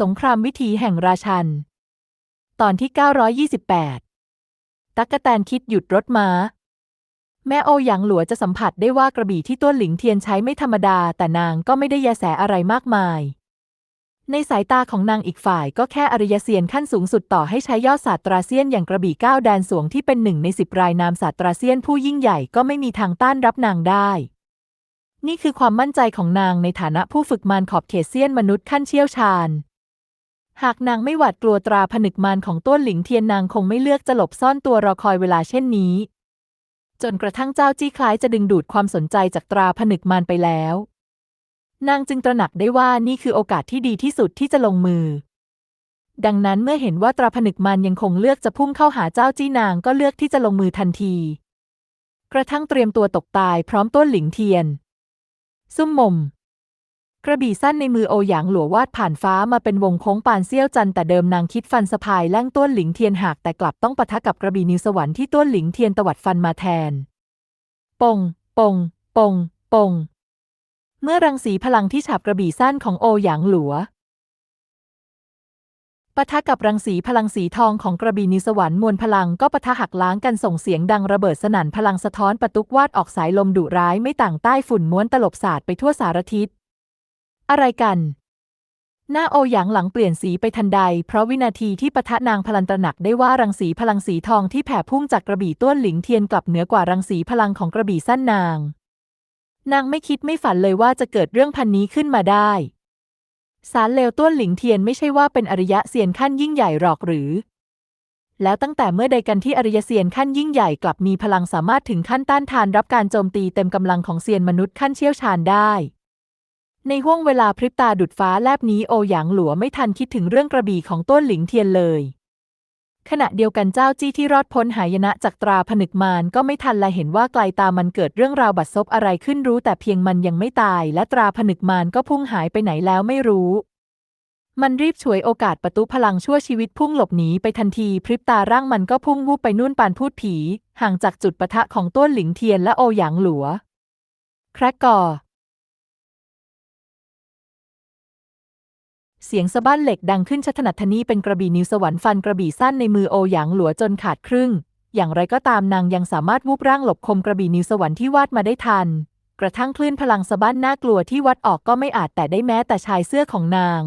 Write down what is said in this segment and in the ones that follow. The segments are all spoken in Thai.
สงครามวิถีแห่งราชัน ตอนที่ 928 ตั๊กแตนคิดหยุดรถม้า แม่โอหยางหลัวจะสัมผัสได้ว่ากระบี่ที่ต้วนหลิงเทียนใช้ไม่ธรรมดา แต่นางก็ไม่ได้แยแสอะไรมากมาย ในสายตาของนางอีกฝ่ายก็แค่อริยเซียนขั้นสูงสุดต่อให้ใช้ยอดศาสตราเซียนอย่างกระบี่ก้าวแดนสวงที่เป็นหนึ่งในสิบรายนามศาสตราเซียนผู้ยิ่งใหญ่ก็ไม่มีทางต้านรับนางได้นี่คือความมั่นใจของนางในฐานะผู้ฝึกมารขอบเขตเซียนมนุษย์ขั้นเชี่ยวชาญ หากนางไม่หวาดกลัวตราผนึกมารของต้วนหลิงเทียนนางคงไม่เลือกจะหลบซ่อนตัวรอคอยเวลาเช่นนี้ จนกระทั่งเจ้าจี้คล้ายจะดึงดูดความสนใจจากตราผนึกมารไปแล้ว นางจึงตระหนักได้ว่านี่คือโอกาสที่ดีที่สุดที่จะลงมือ ดังนั้นเมื่อเห็นว่าตราผนึกมารยังคงเลือกจะพุ่งเข้าหาเจ้าจี้นางก็เลือกที่จะลงมือทันที กระทั่งเตรียมตัวตกตายพร้อมต้นหลิงเทียน ซุ่มมม กระบี่สั้นในมือโอหยางหลัววาดผ่านฟ้ามาเป็นวงโค้งปานเซี่ยวจันแต่เดิมนางคิดฟันสะพายแล่งต้วนหลิงเทียนหักแต่กลับต้องปะทะกับกระบี่นิวสวรรค์ที่ต้วนหลิงเทียนตวัดฟันมาแทน ปง ปง ปง ปง เมื่อรังสีพลังที่ฉาบกระบี่สั้นของโอหยางหลัวปะทะกับรังสีพลังสีทองของกระบี่นิสวรรค์มวลพลังก็ปะทะหักล้างกันส่งเสียงดังระเบิดสนั่นพลังสะท้อนประตุกวาดออกสายลมดุร้ายไม่ต่างใต้ฝุ่นม้วนตลบสาดไปทั่วสารทิศ อะไรกัน หน้าโอหยางหลังเปลี่ยนสีไปทันใด เพราะวินาทีที่ปะทะนางพลันตระหนักได้ว่ารังสีพลังสีทองที่แผ่พุ่งจากกระบี่ต้วนหลิงเทียนกลับเหนือกว่ารังสีพลังของกระบี่สั้นนาง นางไม่คิดไม่ฝันเลยว่าจะเกิดเรื่องพันนี้ขึ้นมาได้ สารเลวต้วนหลิงเทียนไม่ใช่ว่าเป็นอริยะเซียนขั้นยิ่งใหญ่หรอกหรือแล้วตั้งแต่เมื่อใดกันที่อริยเซียนขั้นยิ่งใหญ่กลับมีพลังสามารถถึงขั้นต้านทานรับการโจมตีเต็มกำลังของเซียนมนุษย์ขั้นเชี่ยวชาญได้ ในห้วงเวลาพริบตาดุดฟ้าแลบนี้โอหยางหลัวไม่ทันคิดถึงเรื่องกระบี่ของต้นหลิงเทียนเลย ขณะเดียวกันเจ้าจี้ที่รอดพ้นหายนะจากตราผนึกมารก็ไม่ทันละเห็นว่าไกลตามันเกิดเรื่องราวบัดซบอะไรขึ้นรู้แต่เพียงมันยังไม่ตาย และตราผนึกมารก็พุ่งหายไปไหนแล้วไม่รู้ มันรีบฉวยโอกาสประตูพลังชั่วชีวิตพุ่งหลบหนีไปทันทีพริบตาร่างมันก็พุ่งวูบไปนู่นปานพูดผี ห่างจากจุดปะทะของต้นหลิงเทียนและโอหยางหลัว แครกกอ เสียงสะบั้นเหล็กดังขึ้นชัดถนัดทนีเป็นกระบี่นิวสวรรค์ฟันกระบี่สั้นในมือโอหยางหลัวจนขาดครึ่ง อย่างไรก็ตามนางยังสามารถวูบร่างหลบคมกระบี่นิวสวรรค์ที่วาดมาได้ทัน กระทั่งคลื่นพลังสะบั้นน่ากลัวที่วัดออกก็ไม่อาจแต่ได้แม้แต่ชายเสื้อของนาง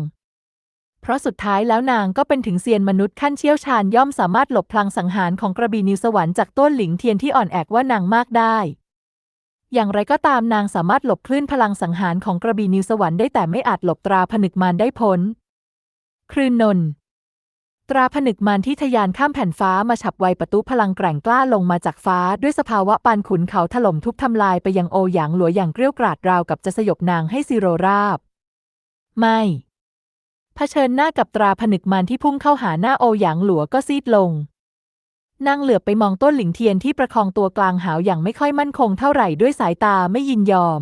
เพราะสุดท้ายแล้วนางก็เป็นถึงเซียนมนุษย์ขั้นเชี่ยวชาญย่อมสามารถหลบพลังสังหารของกระบี่นิวสวรรค์จากต้นหลิงเทียนที่อ่อนแอกว่านางมากได้ อย่างไรก็ตามนางสามารถหลบคลื่นพลังสังหารของกระบี่นิวสวรรค์ได้แต่ไม่อาจหลบตราผนึกมารได้พ้น คลื่นนนตราผนึกมารที่ทะยานข้ามแผ่นฟ้ามาฉับไวประตูพลังแกร่งกล้าลงมาจากฟ้าด้วยสภาวะปานขุนเขาถล่มทุบทำลายไปยังโอหยางหลัวอย่างเกรี้ยวกราดราวกับจะสยบนางให้ซีโรราบ ไม่เผชิญหน้ากับตราผนึกมารที่พุ่งเข้าหาหน้าโอหยางหลัวก็ซีดลง นางเหลือบไปมองต้นหลิงเทียนที่ประคองตัวกลางหาวอย่างไม่ค่อยมั่นคงเท่าไหร่ด้วยสายตาไม่ยินยอม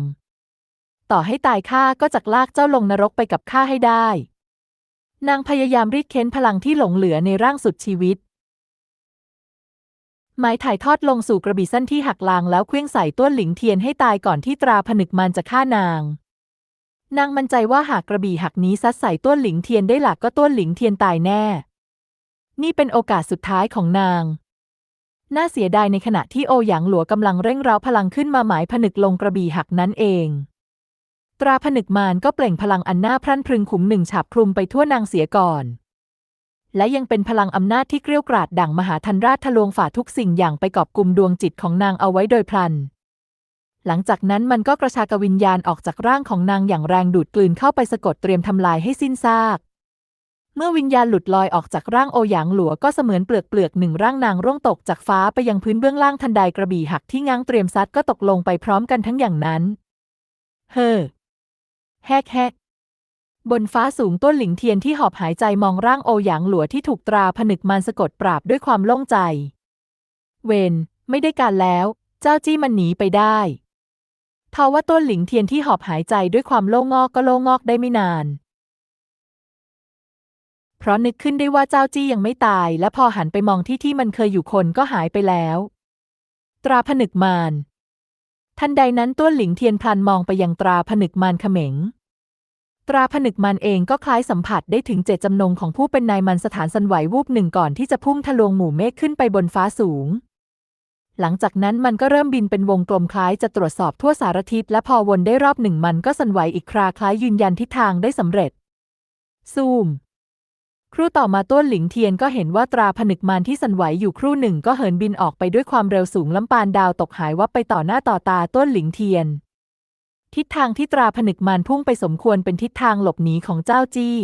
ต่อให้ตายข้าก็จักลากเจ้าลงนรกไปกับข้าให้ได้ นางพยายามรีดเค้นพลังที่หลงเหลือในร่างสุดชีวิตไม้ถ่ายทอดลงสู่กระบี่สั้นที่หักลางแล้วเคลื่องใส่ต้นหลิงเทียนให้ตายก่อนที่ตราผนึกมารจะฆ่านาง นางมั่นใจว่าหากกระบี่หักนี้ซัดใส่ต้นหลิงเทียนได้หลักก็ต้นหลิงเทียนตายแน่ นี่เป็นโอกาสสุดท้ายของนาง น่าเสียดายในขณะที่โอหยางหลัวกำลังเร่งเร้าพลังขึ้นมาหมายผนึกลงกระบี่หักนั้นเอง ตราผนึกมารก็เปล่งพลังอันน่าพรั่นพรึงขุมหนึ่งฉาบคลุมไปทั่วนางเสียก่อน และยังเป็นพลังอำนาจที่เกรี้ยกราดดั่งมหาธันราชทะลวงฝ่าทุกสิ่งอย่างไปกอบกลุ่มดวงจิตของนางเอาไว้โดยพลัน หลังจากนั้นมันก็กระชากวิญญาณออกจากร่างของนางอย่างแรงดูดกลืนเข้าไปสะกดเตรียมทำลายให้สิ้นซาก เมื่อวิญญาณหลุดลอยออกจากร่างโอหยางหลัวก็เสมือนเปลือกเปลือกหนึ่งร่างนางร่วงตกจากฟ้าไปยังพื้นเบื้องล่างทันใดกระบี่หักที่ง้างเตรียมซัดก็ตกลงไปพร้อมกันทั้งอย่างนั้น เฮ้อแฮกแฮกบนฟ้าสูงต้นหลิงเทียนที่หอบหายใจมองร่างโอหยางหลัวที่ถูกตราผนึกมารสะกดปราบด้วยความโล่งใจ เวนไม่ได้การแล้ว เจ้าจี้มันหนีไปได้ทว่าต้นหลิงเทียนที่หอบหายใจด้วยความโล่งงอกก็โล่งงอกได้ไม่นาน เพราะนึกขึ้นได้ว่าเจ้าจี้ยังไม่ตาย และพอหันไปมองที่ที่มันเคยอยู่คนก็หายไปแล้ว ตราผนึกมารทันใดนั้นต้นหลิงเทียนพลันมองไปยังตราผนึกมารเขม็ง ตราผนึกมันเองก็คล้ายสัมผัสได้ถึงเจตจำนงของผู้เป็นนายมันสถานสันไหววูบหนึ่งก่อนที่จะพุ่งทะลวงหมู่เมฆขึ้นไปบนฟ้าสูง หลังจากนั้นมันก็เริ่มบินเป็นวงกลมคล้ายจะตรวจสอบทั่วสารทิศและพอวนได้รอบหนึ่งมันก็สันไหวอีกคราคล้ายยืนยันทิศทางได้สำเร็จ ซูม ครู่ต่อมาต้นหลิงเทียนก็เห็นว่าตราผนึกมันที่สั่นไหวอยู่ครู่หนึ่งก็เหินบินออกไปด้วยความเร็วสูงล้ำปานดาวตกหายวับไปต่อหน้าต่อตาต้นหลิงเทียน ทิศทางที่ตราผนึกมันพุ่งไปสมควรเป็นทิศทางหลบหนีของเจ้าจี้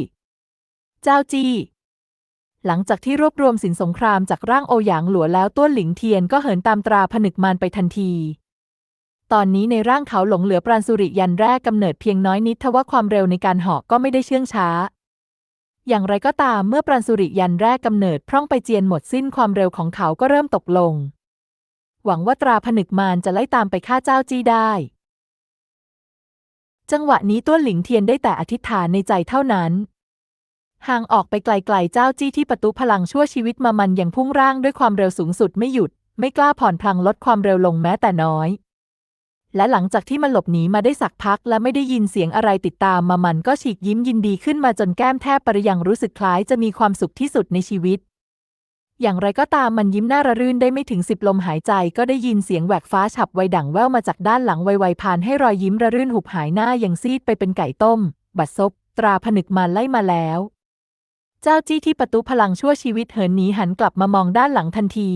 เจ้าจี้ หลังจากที่รวบรวมสินสงครามจากร่างโอหยางหลัวแล้วต้วนหลิงเทียนก็เหินตามตราผนึกมันไปทันทีตอนนี้ในร่างเขาหลงเหลือปราณสุริยันแรกกำเนิดเพียงน้อยนิดทว่าความเร็วในการเหาะก็ไม่ได้เชื่องช้า อย่างไรก็ตามเมื่อปราณสุริยันแรกกำเนิดพร่องไปเจียนหมดสิ้นความเร็วของเขาก็เริ่มตกลง หวังว่าตราผนึกมารจะไล่ตามไปฆ่าเจ้าจี้ได้ จังหวะนี้ต้วหลิงเทียนได้แต่อธิษฐานในใจเท่านั้นห่างออกไปไกลๆเจ้าจี้ที่ประตูพลังชั่วชีวิตมามันยังพุ่งร่างด้วยความเร็วสูงสุดไม่หยุด ไม่กล้าผ่อนพลังลดความเร็วลงแม้แต่น้อย และหลังจากที่มันหลบหนีมาได้สักพัก และไม่ได้ยินเสียงอะไรติดตามมามันก็ฉีกยิ้มยินดีขึ้นมาจนแก้มแทบปริยังรู้สึกคล้ายจะมีความสุขที่สุดในชีวิต อย่างไรก็ตามมันยิ้มหน้าระรื่นได้ไม่ถึงสิบลมหายใจก็ได้ยินเสียงแหวกฟ้าฉับไวดั่งแว่วมาจากด้านหลังไวๆพานให้รอยยิ้มระรื่นหุบหายหน้าอย่างซีดไปเป็นไก่ต้ม บัดซบตราผนึกมาไล่มาแล้ว เจ้าจี้ที่ประตูพลังชั่วชีวิตเหินหนีหันกลับมามองด้านหลังทันที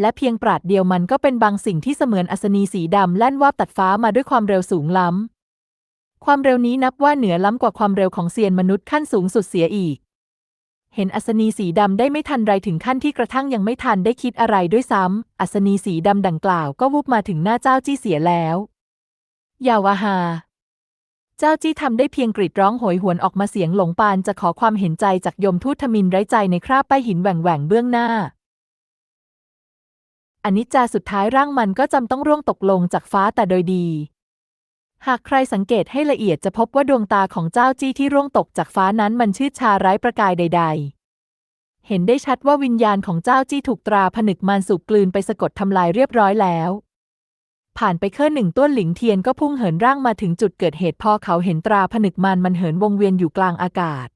และเพียงปราดเดียวมันก็เป็นบางสิ่งที่เสมือนอัศนีสีดำแล่นวาบตัดฟ้ามาด้วยความเร็วสูงล้ำ ความเร็วนี้นับว่าเหนือล้ำกว่าความเร็วของเซียนมนุษย์ขั้นสูงสุดเสียอีก เห็นอัศนีสีดำได้ไม่ทันไรถึงขั้นที่กระทั่งยังไม่ทันได้คิดอะไรด้วยซ้ำ อัศนีสีดำดังกล่าวก็วุบมาถึงหน้าเจ้าจี้เสียแล้วยาวาฮาเจ้าจี้ทำได้เพียงกรีดร้องโหยหวนออกมาเสียงหลงปานจะขอความเห็นใจจากยมทูตทมินไร้ใจในคราบป้ายหินแหว่งแหว่งเบื้องหน้า อนิจจาสุดท้ายร่างมันก็จำต้องร่วงตกลงจากฟ้าแต่โดยดี หากใครสังเกตให้ละเอียดจะพบว่าดวงตาของเจ้าจี้ที่ร่วงตกจากฟ้านั้นมันชืดชาไร้ประกายใด ๆเห็นได้ชัดว่าวิญญาณของเจ้าจี้ถูกตราผนึกมันสูบกลืนไปสะกดทำลายเรียบร้อยแล้ว ผ่านไปเครื่อหนึ่งต้นหลิงเทียนก็พุ่งเหินร่างมาถึงจุดเกิดเหตุพอเขาเห็นตราผนึกมันมันเหินวงเวียนอยู่กลางอากาศ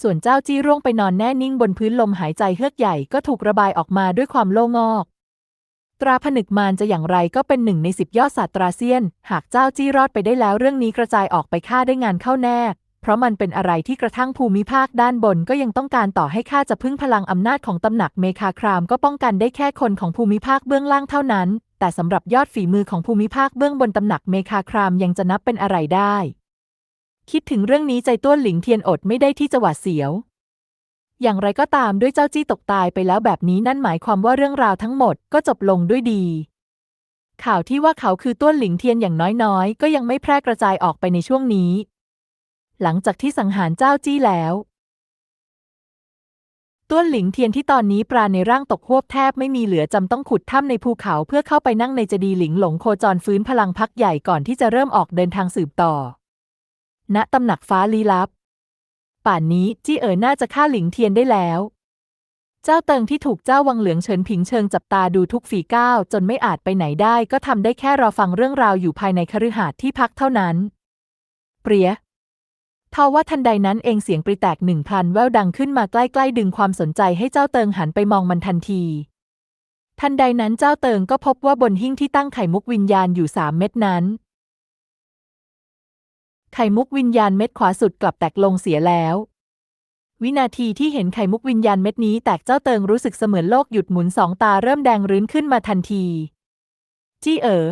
ส่วนเจ้าจี้ร่วงไปนอนแน่นิ่งบนพื้นลมหายใจเฮือกใหญ่ก็ถูกระบายออกมาด้วยความโล่งอก ตราผนึกมารจะอย่างไรก็เป็นหนึ่งในสิบยอดศาสตราเซียน หากเจ้าจี้รอดไปได้แล้วเรื่องนี้กระจายออกไปฆ่าได้งานเข้าแน่ เพราะมันเป็นอะไรที่กระทั่งภูมิภาคด้านบนก็ยังต้องการต่อให้ข้าจะพึ่งพลังอำนาจของตำหนักเมคาครามก็ป้องกันได้แค่คนของภูมิภาคเบื้องล่างเท่านั้น แต่สำหรับยอดฝีมือของภูมิภาคเบื้องบนตำหนักเมคาครามยังจะนับเป็นอะไรได้ คิดถึงเรื่องนี้ใจต้วนหลิงเทียนอดไม่ได้ที่จะหวาดเสียว อย่างไรก็ตามด้วยเจ้าจี้ตกตายไปแล้วแบบนี้นั่นหมายความว่าเรื่องราวทั้งหมดก็จบลงด้วยดี ข่าวที่ว่าเขาคือต้วนหลิงเทียนอย่างน้อยๆ ก็ยังไม่แพร่กระจายออกไปในช่วงนี้ หลังจากที่สังหารเจ้าจี้แล้วต้วนหลิงเทียนที่ตอนนี้ปราในร่างตกหวบแทบไม่มีเหลือจำต้องขุดถ้ำในภูเขาเพื่อเข้าไปนั่งในเจดีย์หลิงหลงโคจรฟื้นพลังพักใหญ่ก่อนที่จะเริ่มออกเดินทางสืบต่อ ณตำหนักฟ้าลี้ลับ ป่านนี้จี้เอ๋อน่าจะฆ่าหลิงเทียนได้แล้ว เจ้าเติงที่ถูกเจ้าวังเหลืองเฉินผิงเชิงจับตาดูทุกฝีก้าวจนไม่อาจไปไหนได้ก็ทำได้แค่รอฟังเรื่องราวอยู่ภายในคฤหาสน์ที่พักเท่านั้น เปรียทว่าทันใดนั้นเองเสียงปริแตกหนึ่งพันแววดังขึ้นมาใกล้ๆดึงความสนใจให้เจ้าเติงหันไปมองมันทันที ทันใดนั้นเจ้าเติงก็พบว่าบนหิ้งที่ตั้งไข่มุกวิญญาณอยู่สามเม็ดนั้น ไข่มุกวิญญาณเม็ดขวาสุดกลับแตกลงเสียแล้ว วินาทีที่เห็นไข่มุกวิญญาณเม็ดนี้แตกเจ้าเติงรู้สึกเสมือนโลกหยุดหมุนสองตาเริ่มแดงรื้นขึ้นมาทันที จี้เอ๋อ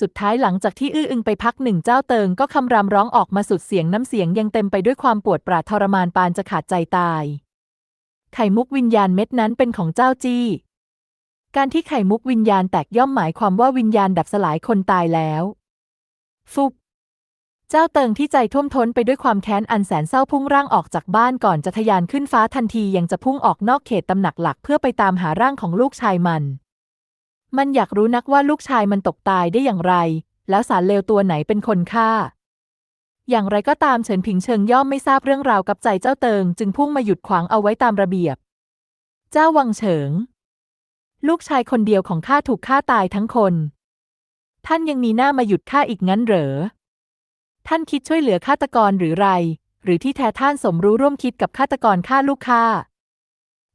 สุดท้ายหลังจากที่อื้ออึงไปพักหนึ่งเจ้าเติงก็คำรามร้องออกมาสุดเสียงน้ำเสียงยังเต็มไปด้วยความปวดปราดทรมานปานจะขาดใจตาย ไข่มุกวิญญาณเม็ดนั้นเป็นของเจ้าจี้ การที่ไข่มุกวิญญาณแตกย่อมหมายความว่าวิญญาณดับสลายคนตายแล้ว ฟุบ จ้าเติงที่ใจท่วมท้นไปด้วยความแค้นอันแสนเศร้าพุ่งร่างออกจากบ้านก่อนจะทะยานขึ้นฟ้าทันทียังจะพุ่งออกนอกเขตตำหนักหลักเพื่อไปตามหาร่างของลูกชายมัน มันอยากรู้นักว่าลูกชายมันตกตายได้อย่างไร แล้วสารเลวตัวไหนเป็นคนฆ่า อย่างไรก็ตามเฉินผิงเชิงย่อมไม่ทราบเรื่องราวกับใจเจ้าเติง จึงพุ่งมาหยุดขวางเอาไว้ตามระเบียบ เจ้าวังเฉิง ลูกชายคนเดียวของข้าถูกฆ่าตายทั้งคน ท่านยังมีหน้ามาหยุดข้าอีกงั้นเหรอ ท่านคิดช่วยเหลือฆาตกรหรือไร หรือที่แท้ท่านสมรู้ร่วมคิดกับฆาตกรฆ่าลูกข้า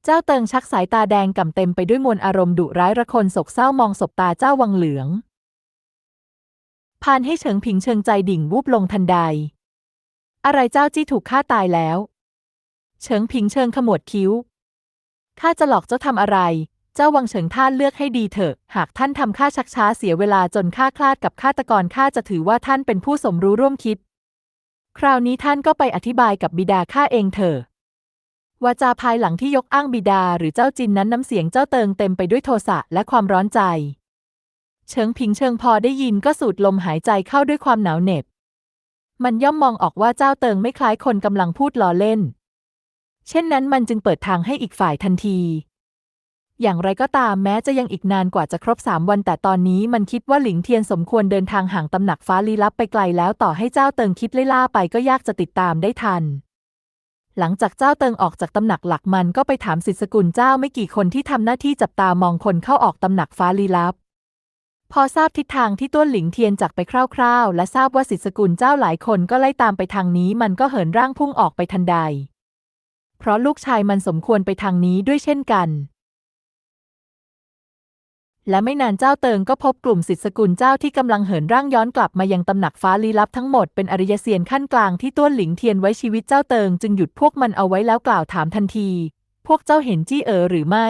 เจ้าเติงชักสายตาแดงก่ำเต็มไปด้วยมวลอารมณ์ดุร้ายระคนโศกเศร้ามองศบตาเจ้าวังเหลือง พานให้เฉิงผิงเชิงใจดิ่งวูบลงทันใด อะไรเจ้าจี้ถูกฆ่าตายแล้ว เฉิงผิงเชิงขมวดคิ้วข้าจะหลอกเจ้าทำอะไร เจ้าวังเฉิงท่านเลือกให้ดีเถอะ หากท่านทำข้าชักช้าเสียเวลาจนข้าคลาดกับฆาตกรข้าจะถือว่าท่านเป็นผู้สมรู้ร่วมคิด คราวนี้ท่านก็ไปอธิบายกับบิดาข้าเองเถอะวาจาภายหลังที่ยกอ้างบิดาหรือเจ้าจินนั้นน้ำเสียงเจ้าเติงเต็มไปด้วยโทสะและความร้อนใจ เฉิงผิงเชิงพอได้ยินก็สูดลมหายใจเข้าด้วยความหนาวเหน็บ มันย่อมมองออกว่าเจ้าเติงไม่คล้ายคนกำลังพูดล้อเล่น เช่นนั้นมันจึงเปิดทางให้อีกฝ่ายทันที อย่างไรก็ตามแม้จะยังอีกนานกว่าจะครบสามวัน แต่ตอนนี้มันคิดว่าหลิงเทียนสมควรเดินทางห่างตำหนักฟ้าลี้ลับไปไกลแล้วต่อให้เจ้าเติงคิดไล่ล่าไปก็ยากจะติดตามได้ทัน หลังจากเจ้าเติงออกจากตำหนักหลักมันก็ไปถามสิทธิสกุลเจ้าไม่กี่คนที่ทำหน้าที่จับตามองคนเข้าออกตำหนักฟ้าลี้ลับ พอทราบทิศทางที่ต้วนหลิงเทียนจากไปคร่าวๆ และทราบว่าสิทธิสกุลเจ้าหลายคนก็ไล่ตามไปทางนี้มันก็เหินร่างพุ่งออกไปทันใด เพราะลูกชายมันสมควรไปทางนี้ด้วยเช่นกัน และไม่นานเจ้าเติงก็พบกลุ่มสิทธิสกุลเจ้าที่กำลังเหินร่างย้อนกลับมายังตำหนักฟ้าลี้ลับทั้งหมดเป็นอริยเซียนขั้นกลางที่ต้วนหลิงเทียนไว้ชีวิตเจ้าเติงจึงหยุดพวกมันเอาไว้แล้วกล่าวถามทันที พวกเจ้าเห็นจี้เอ๋อหรือไม่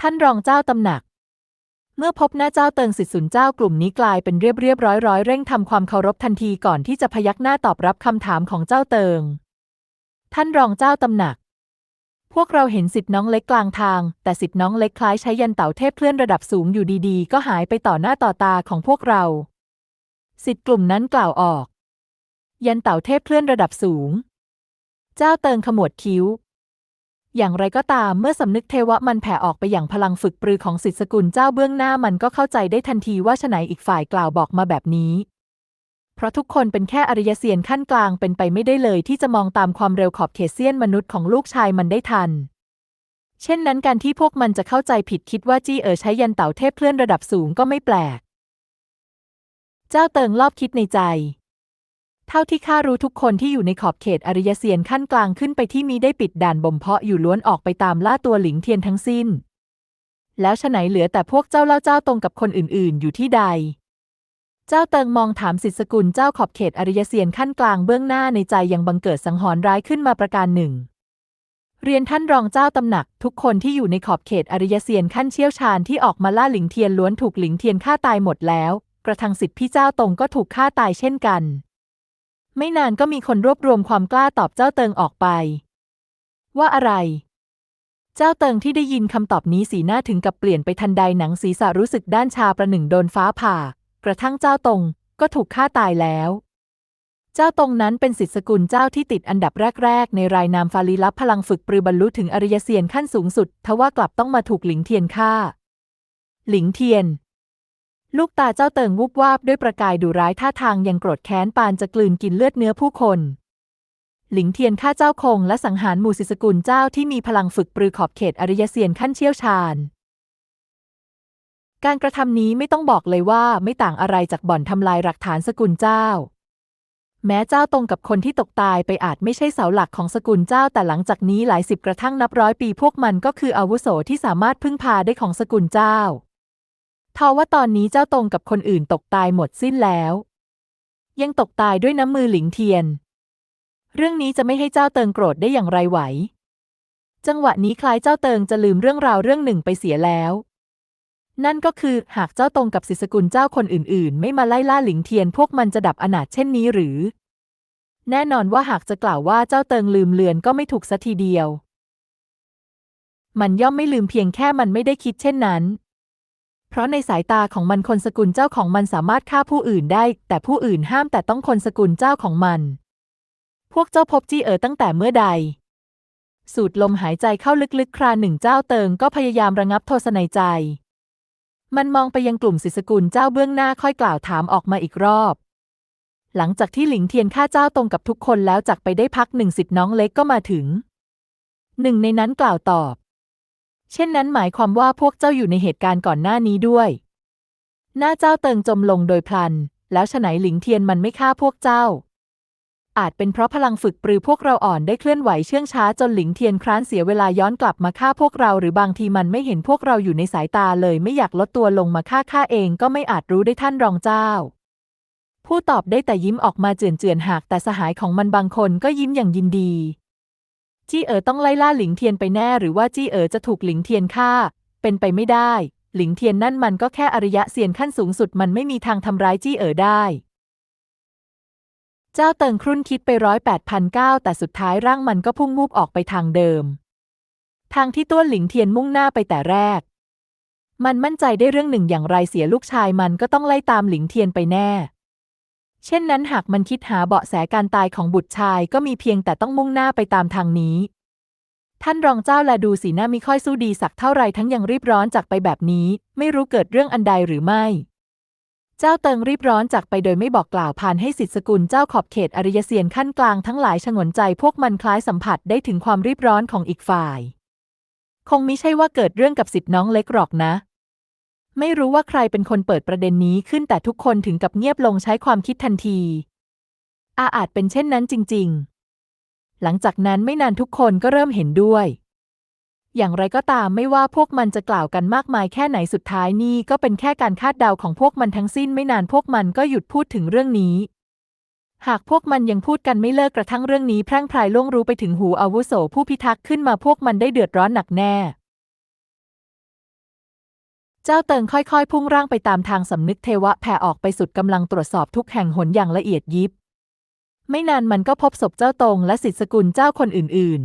ท่านรองเจ้าตำหนัก เมื่อพบหน้าเจ้าเติงสิทธิสุนเจ้ากลุ่มนี้กลายเป็นเรียบเรียบร้อยร้อยเร่งทำความเคารพทันทีก่อนที่จะพยักหน้าตอบรับคำถามของเจ้าเติง ท่านรองเจ้าตำหนัก พวกเราเห็นสิทธิ์น้องเล็กกลางทาง แต่สิทธิ์น้องเล็กคล้ายใช้ยันเต่าเทพเคลื่อนระดับสูงอยู่ดีๆ ก็หายไปต่อหน้าต่อตาของพวกเรา สิทธิ์กลุ่มนั้นกล่าวออก ยันเต่าเทพเคลื่อนระดับสูง เจ้าเติงขมวดคิ้ว อย่างไรก็ตามเมื่อสำนึกเทวะมันแผ่ออกไปอย่างพลังฝึกปรือของสิทธิสกุลเจ้าเบื้องหน้ามันก็เข้าใจได้ทันทีว่าฉะไหนอีกฝ่ายกล่าวบอกมาแบบนี้ เพราะทุกคนเป็นแค่อริยเซียนขั้นกลางเป็นไปไม่ได้เลยที่จะมองตามความเร็วขอบเขตเซียนมนุษย์ของลูกชายมันได้ทัน เช่นนั้นการที่พวกมันจะเข้าใจผิดคิดว่าจี้เอ๋อใช้ยันเต่าเทพเคลื่อนระดับสูงก็ไม่แปลก เจ้าเติงรอบคิดในใจ เท่าที่ข้ารู้ทุกคนที่อยู่ในขอบเขตอริยเซียนขั้นกลางขึ้นไปที่มีได้ปิดด่านบ่มเพาะอยู่ล้วนออกไปตามล่าตัวหลิงเทียนทั้งสิ้น แล้วฉไหนเหลือแต่พวกเจ้าเล่าเจ้าตรงกับคนอื่น ๆ อยู่ที่ใด เจ้าเติงมองถามสิทธิสกุลเจ้าขอบเขตอริยเซียนขั้นกลางเบื้องหน้าในใจยังบังเกิดสังหรณ์ร้ายขึ้นมาประการหนึ่ง เรียนท่านรองเจ้าตำหนัก ทุกคนที่อยู่ในขอบเขตอริยเซียนขั้นเชี่ยวชาญที่ออกมาล่าหลิงเทียนล้วนถูกหลิงเทียนฆ่าตายหมดแล้ว กระทั่งสิทธิพี่เจ้าตรงก็ถูกฆ่าตายเช่นกัน ไม่นานก็มีคนรวบรวมความกล้าตอบเจ้าเติงออกไป ว่าอะไรเจ้าเติงที่ได้ยินคำตอบนี้สีหน้าถึงกับเปลี่ยนไปทันใดหนังศีรษะรู้สึกด้านชาประหนึ่งโดนฟ้าผ่า กระทั่งเจ้าตรงก็ถูกฆ่าตายแล้ว เจ้าตรงนั้นเป็นสิทธิสกุลเจ้าที่ติดอันดับแรก ๆ ในรายนามฟาลีลับพลังฝึกปรือบรรลุถึงอริยเซียนขั้นสูงสุด ทว่ากลับต้องมาถูกหลิงเทียนฆ่า หลิงเทียน ลูกตาเจ้าเติงวุบวาบด้วยประกายดุร้ายท่าทางยังโกรธแค้นปานจะกลืนกินเลือดเนื้อผู้คน หลิงเทียนฆ่าเจ้าคงและสังหารหมู่สิทธิสกุลเจ้าที่มีพลังฝึกปรือขอบเขตอริยเซียนขั้นเชี่ยวชาญ การกระทำนี้ไม่ต้องบอกเลยว่าไม่ต่างอะไรจากบ่อนทำลายหลักฐานสกุลเจ้า แม้เจ้าตรงกับคนที่ตกตายไปอาจไม่ใช่เสาหลักของสกุลเจ้า แต่หลังจากนี้หลายสิบกระทั่งนับร้อยปีพวกมันก็คืออาวุโสที่สามารถพึ่งพาได้ของสกุลเจ้าทว่าตอนนี้เจ้าตรงกับคนอื่นตกตายหมดสิ้นแล้ว ยังตกตายด้วยน้ำมือหลิงเทียน เรื่องนี้จะไม่ให้เจ้าเติงโกรธได้อย่างไรไหว จังหวะนี้คล้ายเจ้าเติงจะลืมเรื่องราวเรื่องหนึ่งไปเสียแล้ว นั่นก็คือหากเจ้าตรงกับศิษกุลเจ้าคนอื่นๆ ไม่มาไล่ล่าหลิงเทียนพวกมันจะดับอนาถเช่นนี้หรือ แน่นอนว่าหากจะกล่าวว่าเจ้าเติงลืมเลือนก็ไม่ถูกสัทีเดียว มันย่อมไม่ลืมเพียงแค่มันไม่ได้คิดเช่นนั้น เพราะในสายตาของมันคนสกุลเจ้าของมันสามารถฆ่าผู้อื่นได้ แต่ผู้อื่นห้ามแต่ต้องคนสกุลเจ้าของมัน พวกเจ้าพบจี้เอ๋อตั้งแต่เมื่อใดสูดลมหายใจเข้าลึกๆ คราหนึ่งเจ้าเติงก็พยายามระงับโทสะในใจ มันมองไปยังกลุ่มศิษย์สกุลเจ้าเบื้องหน้าค่อยกล่าวถามออกมาอีกรอบ หลังจากที่หลิงเทียนฆ่าเจ้าตรงกับทุกคนแล้วจากไปได้พักหนึ่งสิทธิ์น้องเล็กก็มาถึง หนึ่งในนั้นกล่าวตอบ เช่นนั้นหมายความว่าพวกเจ้าอยู่ในเหตุการณ์ก่อนหน้านี้ด้วย หน้าเจ้าเติงจมลงโดยพลัน แล้วฉไหนหลิงเทียนมันไม่ฆ่าพวกเจ้า อาจเป็นเพราะพลังฝึกปรือพวกเราอ่อนได้เคลื่อนไหวเชื่องช้าจนหลิงเทียนคร้านเสียเวลาย้อนกลับมาฆ่าพวกเรา หรือบางทีมันไม่เห็นพวกเราอยู่ในสายตาเลยไม่อยากลดตัวลงมาฆ่าข้าเองก็ไม่อาจรู้ได้ท่านรองเจ้า ผู้ตอบได้แต่ยิ้มออกมาเจือนเจือนๆหากแต่สหายของมันบางคนก็ยิ้มอย่างยินดี จี้เอ๋อต้องไล่ล่าหลิงเทียนไปแน่หรือว่าจี้เอ๋อจะถูกหลิงเทียนฆ่า เป็นไปไม่ได้ หลิงเทียนนั่นมันก็แค่อริยะเซียนขั้นสูงสุดมันไม่มีทางทำร้ายจี้เอ๋อได้ เจ้าเติงครุ่นคิดไปร้อยแปดพันเก้าแต่สุดท้ายร่างมันก็พุ่งมูบออกไปทางเดิม ทางที่ต้วนหลิงเทียนมุ่งหน้าไปแต่แรก มันมั่นใจได้เรื่องหนึ่งอย่างไรเสียลูกชายมันก็ต้องไล่ตามหลิงเทียนไปแน่ เช่นนั้นหากมันคิดหาเบาะแสการตายของบุตรชายก็มีเพียงแต่ต้องมุ่งหน้าไปตามทางนี้ ท่านรองเจ้าแลดูสีหน้ามิค่อยสู้ดีสักเท่าไรทั้งยังรีบร้อนจากไปแบบนี้ ไม่รู้เกิดเรื่องอันใดหรือไม่ เจ้าเติงรีบร้อนจากไปโดยไม่บอกกล่าวผ่านให้สิทธิสกุลเจ้าขอบเขตอริยเซียนขั้นกลางทั้งหลายฉงนใจพวกมันคล้ายสัมผัสได้ถึงความรีบร้อนของอีกฝ่าย คงมิใช่ว่าเกิดเรื่องกับสิทธิน้องเล็กหรอกนะ ไม่รู้ว่าใครเป็นคนเปิดประเด็นนี้ขึ้นแต่ทุกคนถึงกับเงียบลงใช้ความคิดทันที อาอาจเป็นเช่นนั้นจริง ๆ หลังจากนั้นไม่นานทุกคนก็เริ่มเห็นด้วย อย่างไรก็ตามไม่ว่าพวกมันจะกล่าวกันมากมายแค่ไหนสุดท้ายนี่ก็เป็นแค่การคาดเดาของพวกมันทั้งสิ้นไม่นานพวกมันก็หยุดพูดถึงเรื่องนี้ หากพวกมันยังพูดกันไม่เลิกกระทั่งเรื่องนี้แพร่งพรายล่วงรู้ไปถึงหูอาวุโสผู้พิทักษ์ขึ้นมาพวกมันได้เดือดร้อนหนักแน่เจ้าเติงค่อยๆ พุ่งร่างไปตามทางสำนึกเทวะแผ่ออกไปสุดกำลังตรวจสอบทุกแห่งหนอย่างละเอียดยิบ ไม่นานมันก็พบศพเจ้าตงและสิทธิสกุลเจ้าคนอื่น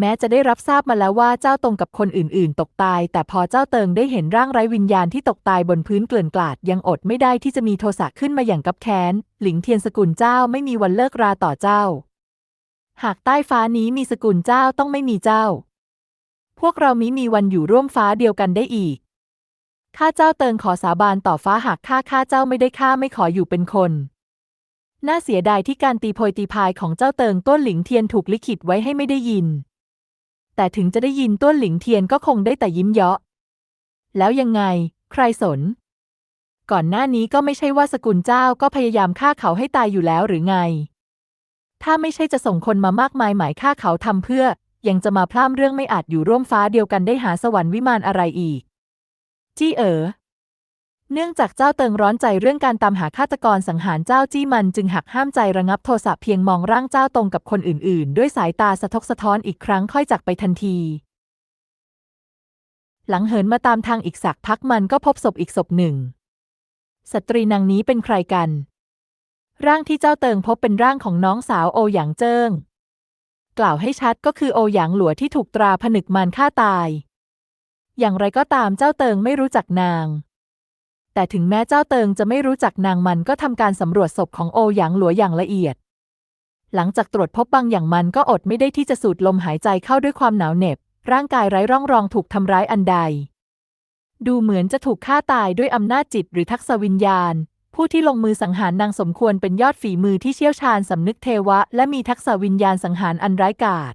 แม้จะได้รับทราบมาแล้วว่าเจ้าตรงกับคนอื่นๆ ตกตาย แต่พอเจ้าเติงได้เห็นร่างไร้วิญญาณที่ตกตายบนพื้นเกลื่อนกลาด ยังอดไม่ได้ที่จะมีโทสะขึ้นมาอย่างกับแค้น หลิงเทียนสกุลเจ้าไม่มีวันเลิกราต่อเจ้า หากใต้ฟ้านี้มีสกุลเจ้าต้องไม่มีเจ้า พวกเรามิมีวันอยู่ร่วมฟ้าเดียวกันได้อีกข้าเจ้าเติงขอสาบานต่อฟ้าหากข้าข้าเจ้าไม่ได้ข้าไม่ขออยู่เป็นคนน่าเสียดายที่การตีโพยตีพายของเจ้าเติงต้นหลิงเทียนถูกลิขิตไว้ให้ไม่ได้ยิน แต่ถึงจะได้ยินต้นหลิงเทียนก็คงได้แต่ยิ้มเยาะ แล้วยังไง ใครสน ก่อนหน้านี้ก็ไม่ใช่ว่าสกุลเจ้าก็พยายามฆ่าเขาให้ตายอยู่แล้วหรือไง ถ้าไม่ใช่จะส่งคนมามากมายหมายฆ่าเขาทำเพื่อ ยังจะมาพร่ำเรื่องไม่อาจอยู่ร่วมฟ้าเดียวกันได้หาสวรรค์วิมานอะไรอีก จี้เอ๋อ เนื่องจากเจ้าเติงร้อนใจเรื่องการตามหาฆาตกรสังหารเจ้าจี้มันจึงหักห้ามใจระงับโทสะเพียงมองร่างเจ้าตรงกับคนอื่น ๆ ด้วยสายตาสะทกสะท้อนอีกครั้งค่อยจากไปทันที หลังเหินมาตามทางอีกสักพักมันก็พบศพอีกศพหนึ่ง สตรีนางนี้เป็นใครกัน ร่างที่เจ้าเติงพบเป็นร่างของน้องสาวโอหยางเจิ้งกล่าวให้ชัดก็คือโอหยางหลัวที่ถูกตราผนึกมารฆ่าตาย อย่างไรก็ตามเจ้าเติงไม่รู้จักนาง แต่ถึงแม้เจ้าเติงจะไม่รู้จักนางมันก็ทำการสำรวจศพของโอหยางหลัวอย่างละเอียด หลังจากตรวจพบบางอย่างมันก็อดไม่ได้ที่จะสูดลมหายใจเข้าด้วยความหนาวเหน็บ ร่างกายไร้ร่องรองถูกทำร้ายอันใด ดูเหมือนจะถูกฆ่าตายด้วยอำนาจจิตหรือทักษวิญญาณ ผู้ที่ลงมือสังหารนางสมควรเป็นยอดฝีมือที่เชี่ยวชาญสำนึกเทวะ และมีทักษวิญญาณสังหารอันร้ายกาจ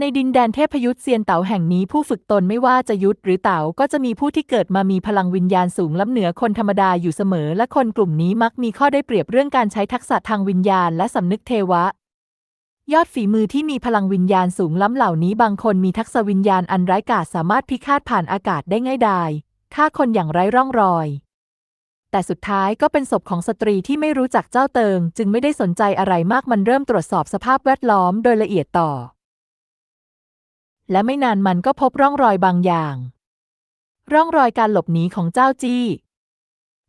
ในดินแดนเทพยุทธเซียนเต๋าแห่งนี้ผู้ฝึกตนไม่ว่าจะยุทธหรือเต๋าก็จะมีผู้ที่เกิดมามีพลังวิญญาณสูงล้ำเหนือคนธรรมดาอยู่เสมอ และคนกลุ่มนี้มักมีข้อได้เปรียบเรื่องการใช้ทักษะทางวิญญาณและสำนึกเทวะ ยอดฝีมือที่มีพลังวิญญาณสูงล้ำเหล่านี้บางคนมีทักษะวิญญาณอันร้ายกาจสามารถพิฆาตผ่านอากาศได้ง่ายดายฆ่าคนอย่างไร้ร่องรอย แต่สุดท้ายก็เป็นศพของสตรีที่ไม่รู้จักเจ้าเติง จึงไม่ได้สนใจอะไรมากมันเริ่มตรวจสอบสภาพแวดล้อมโดยละเอียดต่อ และไม่นานมันก็พบร่องรอยบางอย่าง ร่องรอยการหลบหนีของเจ้าจี้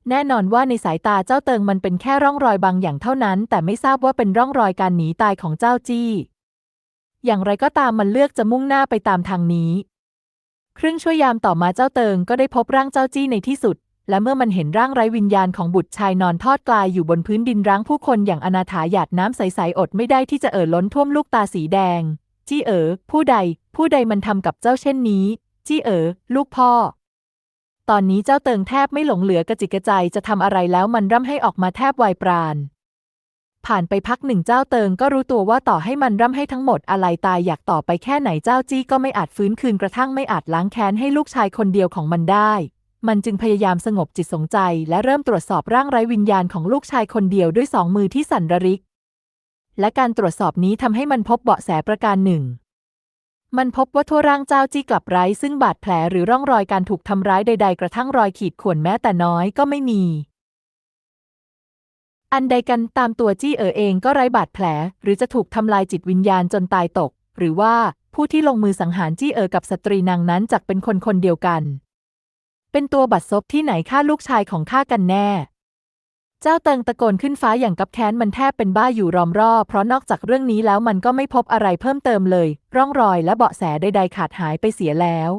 แน่นอนว่าในสายตาเจ้าเติงมันเป็นแค่ร่องรอยบางอย่างเท่านั้น แต่ไม่ทราบว่าเป็นร่องรอยการหนีตายของเจ้าจี้ อย่างไรก็ตามมันเลือกจะมุ่งหน้าไปตามทางนี้ ครึ่งชั่วยามต่อมาเจ้าเติงก็ได้พบร่างเจ้าจี้ในที่สุด และเมื่อมันเห็นร่างไร้วิญญาณของบุตรชายนอนทอดกลายอยู่บนพื้นดินร้างผู้คนอย่างอนาถาหยาดน้ำใสๆอดไม่ได้ที่จะเอ่อล้นท่วมลูกตาสีแดง จี้เอ๋อผู้ใด ผู้ใดมันทำกับเจ้าเช่นนี้ จี้เอ๋อลูกพ่อ ตอนนี้เจ้าเติงแทบไม่หลงเหลือกระจิกกระใจจะทำอะไรแล้วมันร่ำให้ออกมาแทบวายปราณผ่านไปพักหนึ่งเจ้าเติงก็รู้ตัวว่าต่อให้มันร่ำให้ทั้งหมดอะไรตายอยากต่อไปแค่ไหนเจ้าจี้ก็ไม่อาจฟื้นคืนกระทั่งไม่อาจล้างแค้นให้ลูกชายคนเดียวของมันได้ มันจึงพยายามสงบจิตสงใจ และเริ่มตรวจสอบร่างไร้วิญญาณของลูกชายคนเดียวด้วยสองมือที่สั่นระริก และการตรวจสอบนี้ทำให้มันพบเบาะแสประการหนึ่ง มันพบว่าทั่วร่างเจ้าจี้กลับไร้ซึ่งบาดแผลหรือร่องรอยการถูกทำร้ายใด ๆ กระทั่งรอยขีดข่วนแม้แต่น้อยก็ไม่มี อันใดกันตามตัวจี้เอ๋อเองก็ไร้บาดแผล หรือจะถูกทำลายจิตวิญญาณจนตายตก หรือว่าผู้ที่ลงมือสังหารจี้เอ๋อกับสตรีนางนั้นจักเป็นคนคนเดียวกัน เป็นตัวบัดซบที่ไหนฆ่าลูกชายของข้ากันแน่ เจ้าเติงตะโกนขึ้นฟ้าอย่างกับแค้นมันแทบเป็นบ้าอยู่รอมรอบเพราะนอกจากเรื่องนี้แล้วมันก็ไม่พบอะไรเพิ่มเติมเลย ร่องรอยและเบาะแสใดๆขาดหายไปเสียแล้ว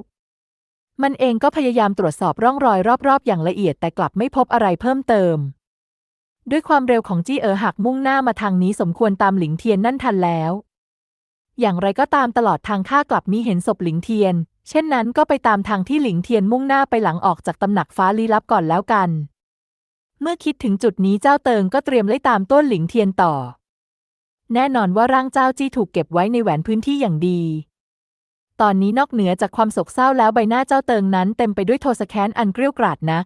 มันเองก็พยายามตรวจสอบร่องรอยรอบๆ อย่างละเอียดแต่กลับไม่พบอะไรเพิ่มเติม ด้วยความเร็วของจี้เอ๋อหักมุ่งหน้ามาทางนี้สมควรตามหลิงเทียนนั่นทันแล้ว อย่างไรก็ตามตลอดทางข้ากลับมีเห็นศพหลิงเทียน เช่นนั้นก็ไปตามทางที่หลิงเทียนมุ่งหน้าไปหลังออกจากตำหนักฟ้าลี้ลับก่อนแล้วกัน เมื่อคิดถึงจุดนี้เจ้าเติงก็เตรียมไล่ตามต้นหลิงเทียนต่อ แน่นอนว่าร่างเจ้าจี้ถูกเก็บไว้ในแหวนพื้นที่อย่างดี ตอนนี้นอกเหนือจากความโศกเศร้าแล้วใบหน้าเจ้าเติงนั้นเต็มไปด้วยโทสแค้นอันเกรี้ยวกราดนัก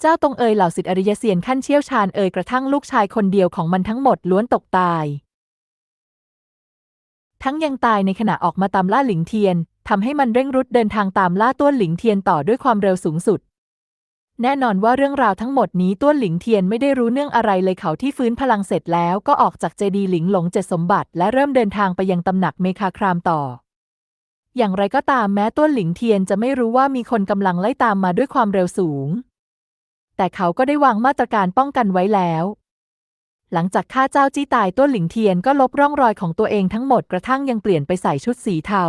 เจ้าตรงเอ่ยเหล่าสิทธิอริยเซียนขั้นเชี่ยวชาญเอ่ยกระทั่งลูกชายคนเดียวของมันทั้งหมดล้วนตกตาย ทั้งยังตายในขณะออกมาตามล่าหลิงเทียนทำให้มันเร่งรุดเดินทางตามล่าต้วนหลิงเทียนต่อด้วยความเร็วสูงสุด แน่นอนว่าเรื่องราวทั้งหมดนี้ต้วนหลิงเทียนไม่ได้รู้เนื่องอะไรเลยเขาที่ฟื้นพลังเสร็จแล้วก็ออกจากเจดีหลิงหลงเจ็ดสมบัติ และเริ่มเดินทางไปยังตำหนักเมคาครามต่อ อย่างไรก็ตามแม้ต้วนหลิงเทียนจะไม่รู้ว่ามีคนกำลังไล่ตามมาด้วยความเร็วสูง แต่เขาก็ได้วางมาตรการป้องกันไว้แล้ว หลังจากฆ่าเจ้าจี้ตายต้วนหลิงเทียนก็ลบร่องรอยของตัวเองทั้งหมดกระทั่งยังเปลี่ยนไปใส่ชุดสีเทา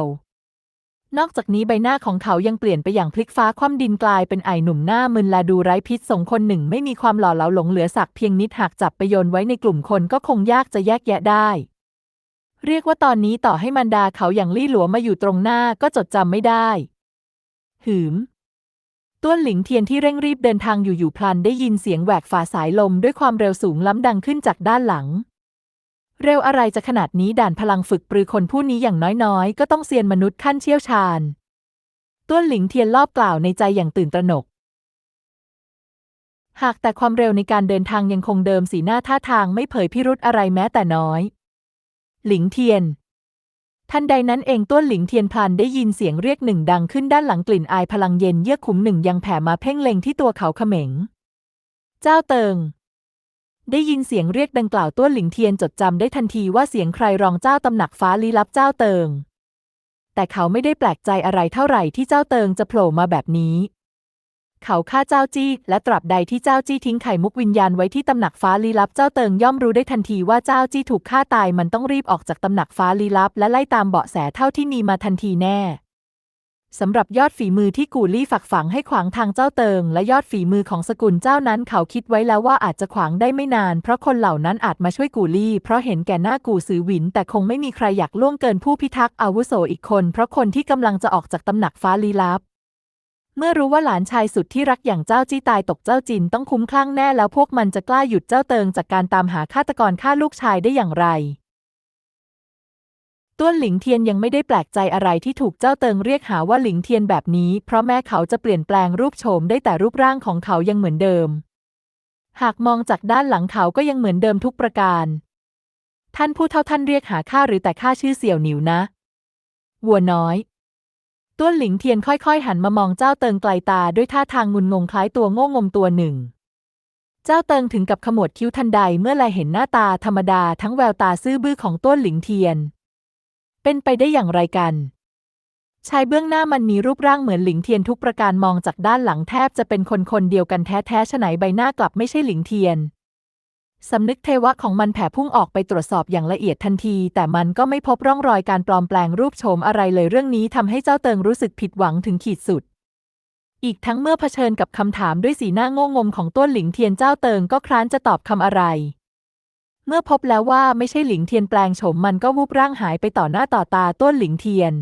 นอกจากนี้ใบหน้าของเขายังเปลี่ยนไปอย่างพลิกฟ้าคว่ำดินกลายเป็นไอหนุ่มหน้ามึนละดูไร้พิษสงคนหนึ่งไม่มีความหล่อเหลาหลงเหลือสักเพียงนิดหากจับไปโยนไว้ในกลุ่มคนก็คงยากจะแยกแยะได้ เรียกว่าตอนนี้ต่อให้มันดาเขาอย่างลี่หลัวมาอยู่ตรงหน้าก็จดจำไม่ได้ หืม ต้วนหลิงเทียนที่เร่งรีบเดินทางอยู่อยู่พลันได้ยินเสียงแหวกฝาสายลมด้วยความเร็วสูงล้ำดังขึ้นจากด้านหลัง เร็วอะไรจะขนาดนี้ด่านพลังฝึกปรือคนผู้นี้อย่างน้อยๆ ก็ต้องเซียนมนุษย์ขั้นเชี่ยวชาญ ต้วนหลิงเทียนรอบกล่าวในใจอย่างตื่นตระหนก หากแต่ความเร็วในการเดินทางยังคงเดิมสีหน้าท่าทางไม่เผยพิรุธอะไรแม้แต่น้อย หลิงเทียน ทันใดนั้นเองต้วนหลิงเทียนพลันได้ยินเสียงเรียกหนึ่งดังขึ้นด้านหลังกลิ่นอายพลังเย็นเยือกขุมหนึ่งยังแผ่มาเพ่งเล็งที่ตัวเขาเขม็ง เจ้าเติง ได้ยินเสียงเรียกดังกล่าวต้วหลิงเทียนจดจำได้ทันทีว่าเสียงใครรองเจ้าตำหนักฟ้าลี้ลับเจ้าเติง แต่เขาไม่ได้แปลกใจอะไรเท่าไหร่ที่เจ้าเติงจะโผล่มาแบบนี้ เขาฆ่าเจ้าจี้และตราบใดที่เจ้าจี้ทิ้งไข่มุกวิญญาณไว้ที่ตำหนักฟ้าลี้ลับเจ้าเติงย่อมรู้ได้ทันทีว่าเจ้าจี้ถูกฆ่าตายมันต้องรีบออกจากตำหนักฟ้าลี้ลับ และไล่ตามเบาะแสเท่าที่มีมาทันทีแน่ สำหรับยอดฝีมือที่กูลี่ฝักฝังให้ขวางทางเจ้าเติง และยอดฝีมือของสกุลเจ้านั้นเขาคิดไว้แล้วว่าอาจจะขวางได้ไม่นาน เพราะคนเหล่านั้นอาจมาช่วยกูลี่ เพราะเห็นแก่หน้ากูซือหวิน แต่คงไม่มีใครอยากล่วงเกินผู้พิทักษ์อาวุโสอีกคน เพราะคนที่กำลังจะออกจากตำหนักฟ้าลี้ลับ เมื่อรู้ว่าหลานชายสุดที่รักอย่างเจ้าจี้ตายตกเจ้าจินต้องคุ้มคลั่งแน่แล้วพวกมันจะกล้าหยุดเจ้าเติงจากการตามหาฆาตกรฆ่าลูกชายได้อย่างไร ต้วนหลิงเทียนยังไม่ได้แปลกใจอะไรที่ถูกเจ้าเติงเรียกหาว่าหลิงเทียนแบบนี้ เพราะแม้เขาจะเปลี่ยนแปลงรูปโฉมได้แต่รูปร่างของเขายังเหมือนเดิม หากมองจากด้านหลังเขาก็ยังเหมือนเดิมทุกประการ ท่านผู้เท่าท่านเรียกหาข้าหรือแต่ข้าชื่อเสี่ยวหนิวนะ วัวน้อย ต้วนหลิงเทียนค่อยๆ หันมามองเจ้าเติงไกลตาด้วยท่าทางงุนงงคล้ายตัวโง่งมตัวหนึ่ง เจ้าเติงถึงกับขมวดคิ้วทันใดเมื่อแลเห็นหน้าตาธรรมดาทั้งแววตาซื่อบื้อของต้วนหลิงเทียน เป็นไปได้อย่างไรกัน ชายเบื้องหน้ามันมีรูปร่างเหมือนหลิงเทียนทุกประการมองจากด้านหลังแทบจะเป็นคนคนเดียวกันแท้ๆฉไหนใบหน้ากลับไม่ใช่หลิงเทียนสำนึกเทวะของมันแผ่พุ่งออกไปตรวจสอบอย่างละเอียดทันที แต่มันก็ไม่พบร่องรอยการปลอมแปลงรูปโฉมอะไรเลยเรื่องนี้ทำให้เจ้าเติงรู้สึกผิดหวังถึงขีดสุด อีกทั้งเมื่อเผชิญกับคำถามด้วยสีหน้าโง่งมของต้นหลิงเทียนเจ้าเติงก็คร้านจะตอบคำอะไร เมื่อพบแล้วว่าไม่ใช่หลิงเทียนแปลงโฉมมันก็วูบร่างหายไปต่อหน้าต่อตาต้นหลิงเทียน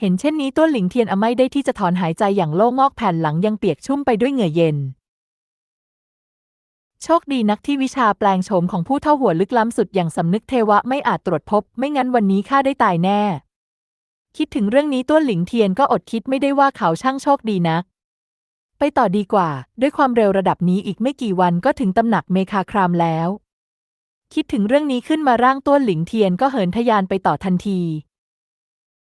เห็นเช่นนี้ต้นหลิงเทียนอไม่ได้ที่จะถอนหายใจอย่างโล่งอกแผ่นหลังยังเปียกชุ่มไปด้วยเหงื่อเย็น โชคดีนักที่วิชาแปลงโฉมของผู้เท่าหัวลึกล้ำสุดอย่างสำนึกเทวะไม่อาจตรวจพบ ไม่งั้นวันนี้ข้าได้ตายแน่ คิดถึงเรื่องนี้ต้วนหลิงเทียนก็อดคิดไม่ได้ว่าเขาช่างโชคดีนักต่อดีกว่า ด้วยความเร็วระดับนี้อีกไม่กี่วันก็ถึงตำหนักเมคาครามแล้ว คิดถึงเรื่องนี้ขึ้นมาร่างต้วนหลิงเทียนก็เหินทะยานไปต่อทันที